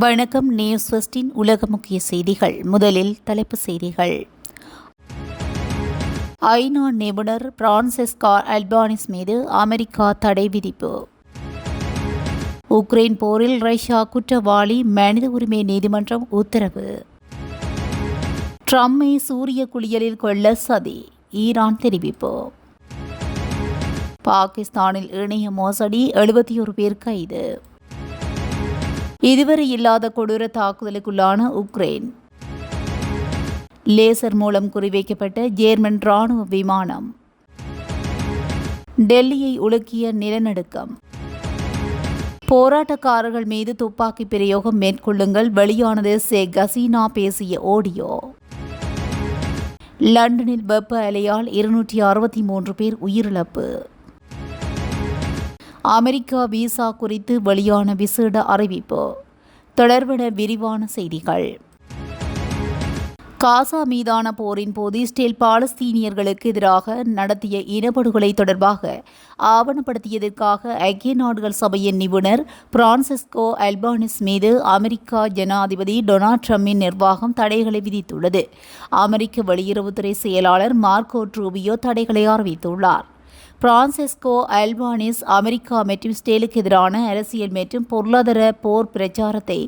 வணக்கம் நியூஸ் ஃபஸ்டின் உலக முக்கிய செய்திகள். முதலில் தலைப்புச் செய்திகள். ஐநா நிபுணர் பிரான்சிஸ்கா அல்பானிஸ் மீது அமெரிக்கா தடை விதிப்பு. உக்ரைன் போரில் ரஷ்யா குற்றவாளி மனித உரிமை நீதிமன்றம் உத்தரவு. ட்ரம்மை சூரிய குளியலில் கொள்ள சதி ஈரான் தெரிவிப்பு. பாகிஸ்தானில் இணைய மோசடி எழுபத்தி ஒரு பேர் கைது. இதுவரை இல்லாத கொடூர தாக்குதலுக்குள்ளான உக்ரைன். லேசர் மூலம் குறிவைக்கப்பட்ட ஜேர்மன் ராணுவ விமானம். டெல்லியை உலுக்கிய நிலநடுக்கம். போராட்டக்காரர்கள் மீது துப்பாக்கி பிரயோகம் மேற்கொள்ளுங்கள் வெளியானது ஷேக் ஹசீனா பேசிய ஆடியோ. லண்டனில் வெப்ப அலையால் இருநூற்றி அறுபத்தி மூன்று பேர் உயிரிழப்பு. அமெரிக்கா விசா குறித்து வெளியான விசேட அறிவிப்பு. தொடர்பட விரிவான செய்திகள். காசா மீதான போரின் போது இஸ்ரேல் பாலஸ்தீனியர்களுக்கு எதிராக நடத்திய இனப்படுகொலை தொடர்பாக ஆவணப்படுத்தியதற்காக ஐக்கிய நாடுகள் சபையின் நிபுணர் பிரான்சிஸ்கோ அல்பானிஸ் மீது அமெரிக்கா ஜனாதிபதி டொனால்ட் ட்ரம்பின் நிர்வாகம் தடைகளை விதித்துள்ளது. அமெரிக்க வெளியுறவுத்துறை செயலாளர் மார்க்கோ ட்ரூபியோ தடைகளை அறிவித்துள்ளார். பிரான்சிஸ்கோ அல்பானிஸ் அமெரிக்கா மற்றும் ஸ்டேலுக்கு எதிரான அரசியல் மற்றும் பொருளாதார போர் பிரச்சாரத்தை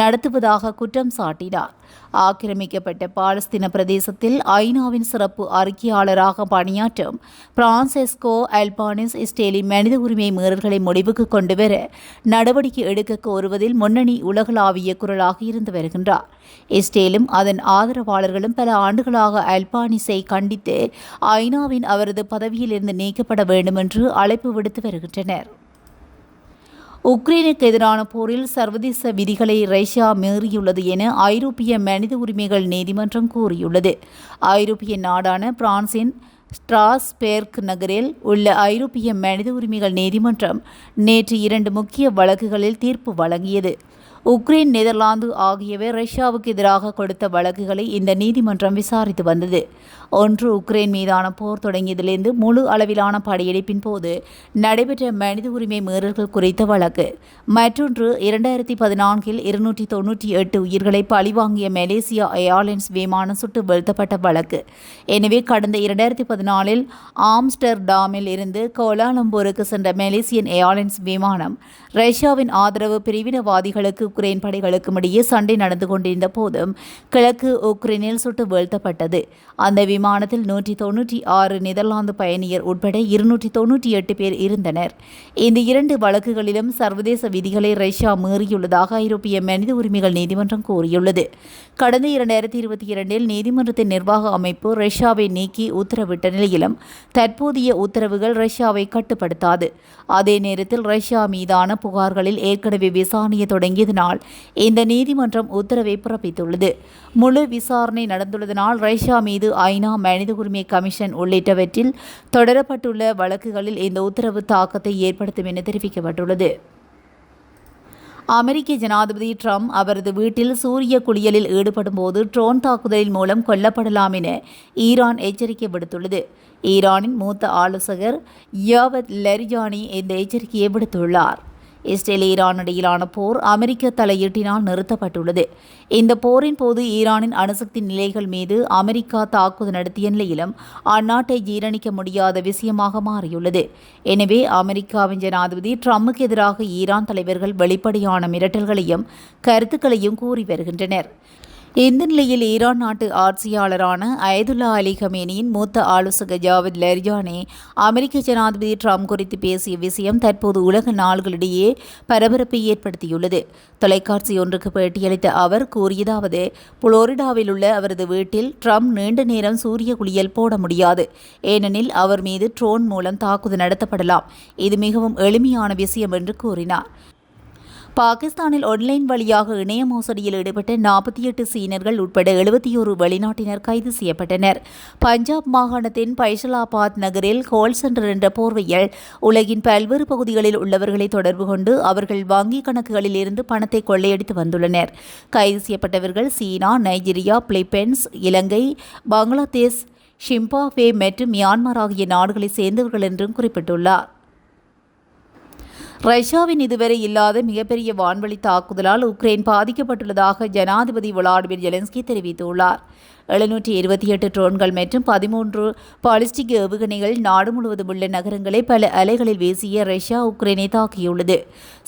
நடத்துவதாக குற்றம் சாட்டினார். ஆக்கிரமிக்கப்பட்ட பாலஸ்தீன பிரதேசத்தில் ஐநாவின் சிறப்பு அறிக்கையாளராக பணியாற்றும் பிரான்செஸ்கோ அல்பானிஸ் இஸ்ரேலின் மனித உரிமை மீறல்களை முடிவுக்கு கொண்டுவர நடவடிக்கை எடுக்க கோருவதில் முன்னணி உலகளாவிய குரலாக இருந்து வருகின்றார். இஸ்ரேலும் அதன் ஆதரவாளர்களும் பல ஆண்டுகளாக அல்பானிஸை கண்டித்து ஐநாவின் அவரது பதவியிலிருந்து நீக்கப்பட வேண்டும் என்று அழைப்பு விடுத்து வருகின்றனர். உக்ரைனுக்கு எதிரான போரில் சர்வதேச விதிகளை ரஷ்யா மீறியுள்ளது என ஐரோப்பிய மனித உரிமைகள் நீதிமன்றம் கூறியுள்ளது. ஐரோப்பிய நாடான பிரான்சின் ஸ்ட்ராஸ்பேர்க் நகரில் உள்ள ஐரோப்பிய மனித உரிமைகள் நீதிமன்றம் நேற்று இரண்டு முக்கிய வழக்குகளில் தீர்ப்பு வழங்கியது. உக்ரைன் நெதர்லாந்து ஆகியவை ரஷ்யாவுக்கு எதிராக கொடுத்த வழக்குகளை இந்த நீதிமன்றம் விசாரித்து வந்தது. ஒன்று உக்ரைன் மீதான போர் தொடங்கியதிலிருந்து முழு அளவிலான படையெடுப்பின் போது நடைபெற்ற மனித உரிமை மீறல்கள் குறித்த வழக்கு. மற்றொன்று இரண்டாயிரத்தி பதினான்கில் இருநூற்றி தொன்னூற்றி எட்டு உயிர்களை பழிவாங்கிய மலேசியா ஏர்லைன்ஸ் விமானம் சுட்டு வீழ்த்தப்பட்ட வழக்கு. எனவே கடந்த இரண்டாயிரத்தி பதினாலில் ஆம்ஸ்டர்டாமில் இருந்து கோலாலம்பூருக்கு சென்ற மலேசியன் ஏர்லைன்ஸ் விமானம் ரஷ்யாவின் ஆதரவு பிரிவினவாதிகளுக்கு உக்ரைன் படைகளுக்கும் இடையே சண்டை நடந்து கொண்டிருந்த போதும் கிழக்கு உக்ரைனில் சுட்டு வீழ்த்தப்பட்டது. அந்த விமானத்தில் நூற்றி தொன்னூற்றி ஆறு நெதர்லாந்து பயணியர் உட்பட இருநூற்றி தொன்னூற்றி எட்டு பேர் இருந்தனர். இந்த இரண்டு வழக்குகளிலும் சர்வதேச விதிகளை ரஷ்யா மீறியுள்ளதாக ஐரோப்பிய மனித உரிமைகள் நீதிமன்றம் கூறியுள்ளது. கடந்த இரண்டாயிரத்தி இருபத்தி இரண்டில் நீதிமன்றத்தின் நிர்வாக அமைப்பு ரஷ்யாவை நீக்கி உத்தரவிட்ட நிலையிலும் தற்போதைய உத்தரவுகள் ரஷ்யாவை கட்டுப்படுத்தாது. அதே நேரத்தில் ரஷ்யா மீதான புகார்களில் ஏற்கனவே விசாரணையை நாள். இந்த நீதிமன்றம் உத்தரவை பிறப்பித்துள்ளது. முழு விசாரணை நடந்துள்ளதனால் ரஷ்யா மீது ஐநா மனித உரிமை கமிஷன் உள்ளிட்டவற்றில் தொடரப்பட்டுள்ள வழக்குகளில் இந்த உத்தரவு தாக்கத்தை ஏற்படுத்தும் என தெரிவிக்கப்பட்டுள்ளது. அமெரிக்க ஜனாதிபதி ட்ரம்ப் அவரது வீட்டில் சூரிய குளியலில் ஈடுபடும் போது ட்ரோன் தாக்குதலின் மூலம் கொல்லப்படலாம் என ஈரான் எச்சரிக்கை விடுத்துள்ளது ஈரானின் மூத்த ஆலோசகர் யாவத் லரிஜானி இந்த எச்சரிக்கையை விடுத்துள்ளார். இஸ்ரேல் ஈரான் இடையிலான போர் அமெரிக்க தலையீட்டினால் நிறுத்தப்பட்டுள்ளது. இந்த போரின் போது ஈரானின் அணுசக்தி நிலைகள் மீது அமெரிக்கா தாக்குதல் நடத்திய நிலையிலும் அந்நாட்டை ஜீரணிக்க முடியாத விஷயமாக மாறியுள்ளது. எனவே அமெரிக்காவின் ஜனாதிபதி ட்ரம்புக்கு எதிராக ஈரான் தலைவர்கள் வெளிப்படையான மிரட்டல்களையும் கருத்துக்களையும் கூறி வருகின்றனர். இந்த நிலையில் ஈரான் நாட்டு ஆட்சியாளரான அயதுல்லா அலி ஹமேனியின் மூத்த ஆலோசகர் ஜாவித் லெர்ஜானே அமெரிக்க ஜனாதிபதி ட்ரம்ப் குறித்து பேசிய விஷயம் தற்போது உலக நாடுகளிடையே பரபரப்பை ஏற்படுத்தியுள்ளது. தொலைக்காட்சி ஒன்றுக்கு பேட்டியளித்த அவர் கூறியதாவது புளோரிடாவில் உள்ள அவரது வீட்டில் ட்ரம்ப் நீண்ட நேரம் சூரிய குளியல் போட முடியாது. ஏனெனில் அவர் மீது ட்ரோன் மூலம் தாக்குதல் நடத்தப்படலாம். இது மிகவும் எளிமையான விஷயம் என்று கூறினார். பாகிஸ்தானில் ஒன்லைன் வழியாக இணைய மோசடியில் ஈடுபட்ட நாற்பத்தி எட்டு சீனர்கள் உட்பட எழுபத்தி ஒரு வெளிநாட்டினர் கைது செய்யப்பட்டனர். பஞ்சாப் மாகாணத்தின் பைசலாபாத் நகரில் ஹோல் சென்டர் என்ற போர்வையில் உலகின் பல்வேறு பகுதிகளில் உள்ளவர்களை தொடர்பு கொண்டு அவர்கள் வங்கிக் கணக்குகளில் இருந்து பணத்தை கொள்ளையடித்து வந்துள்ளனர். கைது செய்யப்பட்டவர்கள் China Nigeria Philippines Ilangai Bangladesh Zimbabwe மற்றும் மியான்மர் ஆகிய நாடுகளைச் சேர்ந்தவர்கள் என்றும் குறிப்பிட்டுள்ளார். ரஷ்யாவின் இதுவரை இல்லாத மிகப்பெரிய வான்வழி தாக்குதலால் உக்ரைன் பாதிக்கப்பட்டுள்ளதாக ஜனாதிபதி விளாடிமிர் ஜெலன்ஸ்கி தெரிவித்துள்ளார். எழுநூற்றி இருபத்தி எட்டு ட்ரோன்கள் மற்றும் பதிமூன்று பாலிஸ்டிக் ஏவுகணைகள் நாடு முழுவதும் உள்ள நகரங்களை பல அலைகளில் வீசிய ரஷ்யா உக்ரைனை தாக்கியுள்ளது.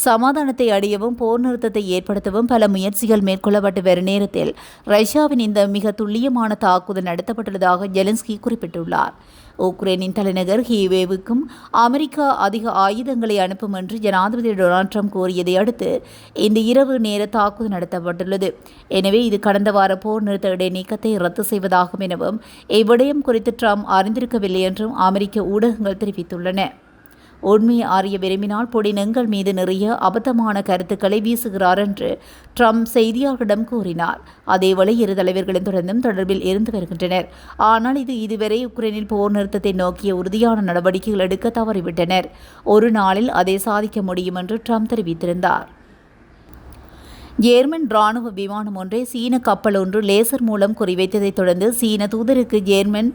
சமாதானத்தை அடையவும் போர் நிறுத்தத்தை ஏற்படுத்தவும் பல முயற்சிகள் மேற்கொள்ளப்பட்டு வரும் நேரத்தில் ரஷ்யாவின் இந்த மிக துல்லியமான தாக்குதல் நடத்தப்பட்டுள்ளதாக ஜெலன்ஸ்கி குறிப்பிட்டுள்ளார். உக்ரைனின் தலைநகர் ஹீவேவுக்கும் அமெரிக்கா அதிக ஆயுதங்களை அனுப்பும் என்று ஜனாதிபதி டொனால்ட் ட்ரம்ப் கூறியதை அடுத்து இந்த இரவு நேர தாக்குதல் நடத்தப்பட்டுள்ளது. எனவே இது கடந்த வார போர் நிறுத்த இடைநீக்கத்தை ரத்து செய்வதாகும் எனவும் இவ்விடயம் குறித்து ட்ரம்ப் அறிந்திருக்கவில்லை என்றும் அமெரிக்க ஊடகங்கள் தெரிவித்துள்ளன. உண்மையை அறிய விரும்பினால் புடினங்கள் மீது நிறைய அபத்தமான கருத்துக்களை வீசுகிறார் என்று ட்ரம்ப் செய்தியாளர்களிடம் கூறினார். அதேவேளை இரு தலைவர்களும் தொடர்ந்தும் தொடர்பில் இருந்து வருகின்றனர். ஆனால் இது இதுவரை உக்ரைனில் போர் நிறுத்தத்தை நோக்கிய உறுதியான நடவடிக்கைகள் எடுக்க தவறிவிட்டனர். ஒரு நாளில் அதை சாதிக்க முடியும் என்று ட்ரம்ப் தெரிவித்திருந்தார். ஜேர்மன் ராணுவ விமானம் ஒன்றை சீன கப்பல் ஒன்று லேசர் மூலம் குறிவைத்ததைத் தொடர்ந்து சீன தூதருக்கு ஜேர்மன்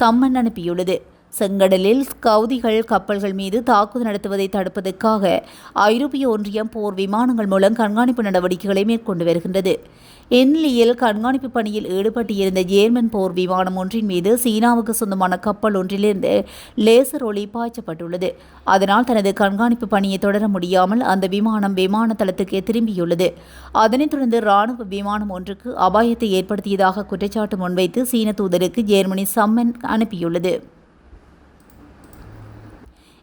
சம்மன் அனுப்பியுள்ளது. செங்கடலில் கவுதிகள் கப்பல்கள் மீது தாக்குதல் நடத்துவதை தடுப்பதற்காக ஐரோப்பிய ஒன்றியம் போர் விமானங்கள் மூலம் கண்காணிப்பு நடவடிக்கைகளை மேற்கொண்டு வருகின்றது. இந்நிலையில் கண்காணிப்பு பணியில் ஈடுபட்டிருந்த ஜேர்மன் போர் விமானம் ஒன்றின் மீது சீனாவுக்கு சொந்தமான கப்பல் ஒன்றிலிருந்து லேசர் ஒளி பாய்ச்சப்பட்டுள்ளது. அதனால் தனது கண்காணிப்பு பணியை தொடர முடியாமல் அந்த விமானம் விமான தளத்துக்கு திரும்பியுள்ளது. அதனைத் தொடர்ந்து ராணுவ விமானம் ஒன்றுக்கு அபாயத்தை ஏற்படுத்தியதாக குற்றச்சாட்டு முன்வைத்து சீன தூதருக்கு ஜெர்மனி சம்மன் அனுப்பியுள்ளது.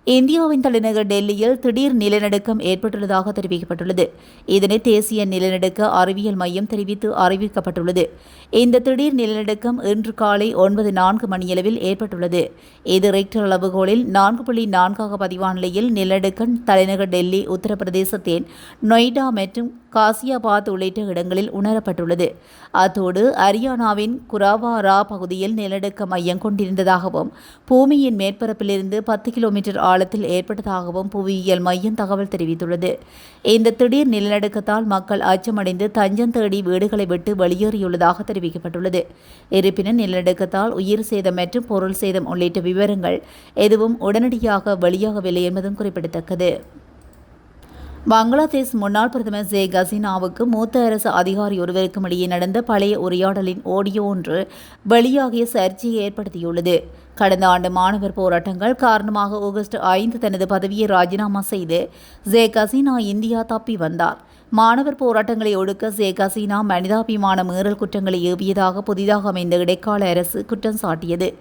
இந்தியாவின் தலைநகர் டெல்லியில் திடீர் நிலநடுக்கம் ஏற்பட்டுள்ளதாக தெரிவிக்கப்பட்டுள்ளது. இதனை தேசிய நிலநடுக்க அறிவியல் மையம் தெரிவித்து அறிவிக்கப்பட்டுள்ளது. இந்த திடீர் நிலநடுக்கம் இன்று காலை ஒன்பது நான்கு மணியளவில் ஏற்பட்டுள்ளது. இது ரெக்டர் அளவுகோலில் நான்கு புள்ளி நான்காக பதிவான நிலையில் நிலநடுக்கம் தலைநகர் டெல்லி உத்தரப்பிரதேசத்தின் நொய்டா மற்றும் காசியாபாத் உள்ளிட்ட இடங்களில் உணரப்பட்டுள்ளது. அத்தோடு அரியானாவின் குராவாரா பகுதியில் நிலநடுக்க மையம் கொண்டிருந்ததாகவும் பூமியின் மேற்பரப்பிலிருந்து பத்து கிலோமீட்டர் ஆழத்தில் ஏற்பட்டதாகவும் புவியியல் மையம் தகவல் தெரிவித்துள்ளது. இந்த திடீர் நிலநடுக்கத்தால் மக்கள் அச்சமடைந்து தஞ்சம் தேடி வீடுகளை விட்டு வெளியேறியுள்ளதாக தெரிவிக்கப்பட்டுள்ளது. இருப்பினும் நிலநடுக்கத்தால் உயிர் சேதம் மற்றும் பொருள் சேதம் உள்ளிட்ட விவரங்கள் எதுவும் உடனடியாக வெளியாகவில்லை என்பதும் குறிப்பிடத்தக்கது. பங்களாதேஷ் முன்னாள் பிரதமர் ஷேக் ஹசீனாவுக்கு மூத்த அரசு அதிகாரி ஒருவருக்கும் இடையே நடந்த பழைய உரையாடலின் ஆடியோ ஒன்று வெளியாகிய சர்ச்சையை ஏற்படுத்தியுள்ளது. கடந்த ஆண்டு மாணவர் போராட்டங்கள் காரணமாக ஆகஸ்ட் ஐந்து தனது பதவியை ராஜினாமா செய்து ஷேக் ஹசீனா இந்தியா தப்பி வந்தார். மாணவர் போராட்டங்களை ஒடுக்க ஷேக் ஹசீனா மனிதாபிமான மீறல் குற்றங்களை ஏவியதாக புதிதாக அமைந்த இடைக்கால அரசு குற்றம் சாட்டியது.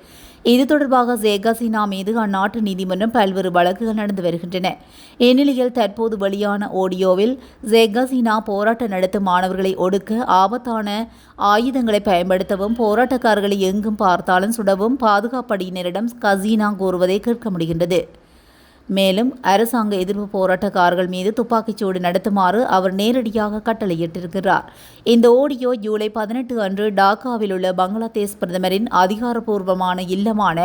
இது தொடர்பாக ஷேக் ஹசீனா மீது அந்நாட்டு நீதிமன்றம் பல்வேறு வழக்குகள் நடந்து வருகின்றன. இந்நிலையில் தற்போது வெளியான ஆடியோவில் ஷேக் ஹசீனா போராட்டம் நடத்தும் மாணவர்களை ஒடுக்க ஆபத்தான ஆயுதங்களை பயன்படுத்தவும் போராட்டக்காரர்களை எங்கும் பார்த்தாலும் சுடவும் பாதுகாப்படையினரிடம் ஹசீனா கூறுவதை கேட்க முடிகின்றது. மேலும் அரசாங்க எதிர்ப்பு போராட்டக்காரர்கள் மீது துப்பாக்கிச்சூடு நடத்துமாறு அவர் நேரடியாக கட்டளையிட்டிருக்கிறார். இந்த ஆடியோ ஜூலை பதினெட்டு அன்று டாக்காவில் உள்ள பங்களாதேஷ் பிரதமரின் அதிகாரப்பூர்வமான இல்லமான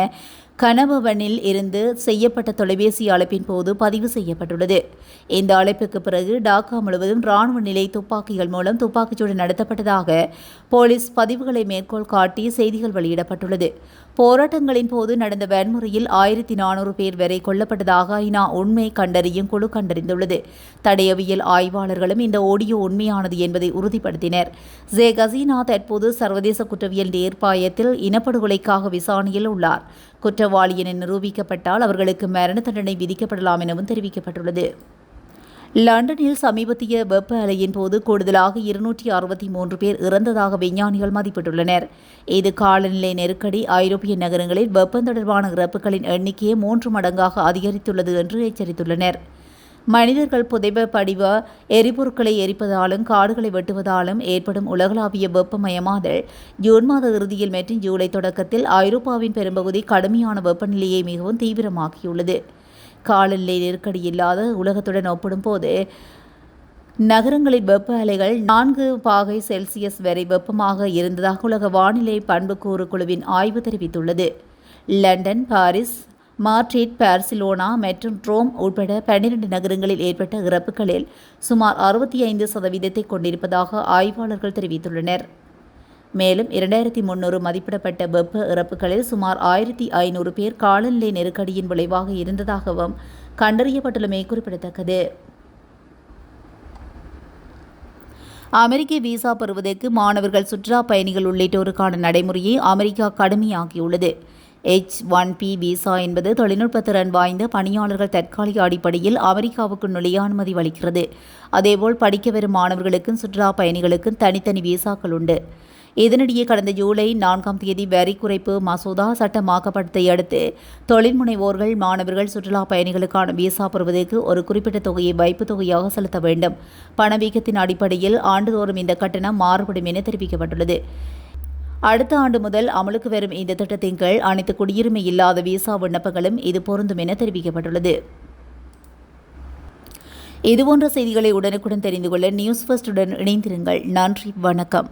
கனபவனில் இருந்து செய்யப்பட்ட தொலைபேசி அழைப்பின் போது பதிவு செய்யப்பட்டுள்ளது. இந்த அழைப்புக்கு பிறகு டாக்கா முழுவதும் ராணுவ நிலை துப்பாக்கிகள் மூலம் துப்பாக்கிச்சூடு நடத்தப்பட்டதாக போலீஸ் பதிவுகளை மேற்கோள் காட்டி செய்திகள் வெளியிடப்பட்டுள்ளது. போராட்டங்களின் போது நடந்த வன்முறையில் ஆயிரத்தி நானூறு பேர் வரை கொல்லப்பட்டதாக ஐநா உண்மை கண்டறியும் குழு கண்டறிந்துள்ளது. தடையவியல் ஆய்வாளர்களும் இந்த ஓடியோ உண்மையானது என்பதை உறுதிப்படுத்தினர். ஜே கசீனா தற்போது சர்வதேச குற்றவியல் நேர்ப்பாயத்தில் இனப்படுகொலைக்காக விசாரணையில் உள்ளார். குற்றவாளி என நிரூபிக்கப்பட்டால் அவர்களுக்கு மரண தண்டனை விதிக்கப்படலாம் எனவும் தெரிவிக்கப்பட்டுள்ளது. லண்டனில் சமீபத்திய வெப்ப அலையின் போது கூடுதலாக இருநூற்றி அறுபத்தி மூன்று பேர் இறந்ததாக விஞ்ஞானிகள் மதிப்பிட்டுள்ளனர். இது காலநிலை நெருக்கடி ஐரோப்பிய நகரங்களில் வெப்பம் தொடர்பான இறப்புகளின் எண்ணிக்கையை மூன்று மடங்காக அதிகரித்துள்ளது என்று எச்சரித்துள்ளனர். மனிதர்கள் புதைப படிவ எரிபொருட்களை எரிப்பதாலும் காடுகளை வெட்டுவதாலும் ஏற்படும் உலகளாவிய வெப்பமயமாதல் ஜூன் மாத இறுதியில் மற்றும் ஜூலை தொடக்கத்தில் ஐரோப்பாவின் பெரும்பகுதி கடுமையான வெப்பநிலையை மிகவும் தீவிரமாக்கியுள்ளது. காலநிலை நெருக்கடி இல்லாத உலகத்துடன் ஒப்பிடும்போது நகரங்களின் வெப்ப அலைகள் நான்கு பாகை செல்சியஸ் வரை வெப்பமாக இருந்ததாக உலக வானிலை பண்புக்கூறு குழுவின் ஆய்வு தெரிவித்துள்ளது. லண்டன் பாரிஸ் மாட்ரிட் பார்சிலோனா மற்றும் ரோம் உட்பட பன்னிரண்டு நகரங்களில் ஏற்பட்ட இறப்புகளில் சுமார் அறுபத்தி ஐந்து சதவீதத்தை கொண்டிருப்பதாக ஆய்வாளர்கள் தெரிவித்துள்ளனர். மேலும் இரண்டாயிரத்தி முன்னூறு மதிப்பிடப்பட்ட வெப்ப இறப்புகளில் சுமார் ஆயிரத்தி ஐநூறு பேர் காலநிலை நெருக்கடியின் விளைவாக இருந்ததாகவும் கண்டறியப்பட்டுள்ளமை குறிப்பிடத்தக்கது. அமெரிக்க விசா பெறுவதற்கு மாணவர்கள் சுற்றுலா பயணிகள் உள்ளிட்டோருக்கான நடைமுறையை அமெரிக்கா கடுமையாக்கியுள்ளது. எச் ஒன் பி விசா என்பது தொழில்நுட்ப திறன் வாய்ந்த பணியாளர்கள் தற்காலிக அடிப்படையில் அமெரிக்காவுக்கு நுழைய அனுமதி அளிக்கிறது. அதேபோல் படிக்க வரும் மாணவர்களுக்கும் சுற்றுலா பயணிகளுக்கும் தனித்தனி விசாக்கள் உண்டு. இதனிடையே கடந்த ஜூலை நான்காம் தேதி வரி குறைப்பு மசோதா சட்டமாக்கப்பட்டதை அடுத்து தொழில் முனைவோர்கள் மாணவர்கள் சுற்றுலா பயணிகளுக்கான விசா பெறுவதற்கு ஒரு குறிப்பிட்ட தொகையை வைப்பு தொகையாக செலுத்த வேண்டும். பணவீக்கத்தின் அடிப்படையில் ஆண்டுதோறும் இந்த கட்டணம் மாறுபடும் என தெரிவிக்கப்பட்டுள்ளது. அடுத்த ஆண்டு முதல் அமலுக்கு வரும் இந்த திட்டத்தின் கீழ் அனைத்து குடியுரிமை இல்லாத விசா விண்ணப்பங்களும் இது பொருந்தும் என தெரிவிக்கப்பட்டுள்ளது. இதுபோன்ற செய்திகளை உடனுக்குடன் தெரிந்து கொள்ள நியூஸ் ஃபர்ஸ்டுடன் இணைந்திருங்கள். நன்றி வணக்கம்.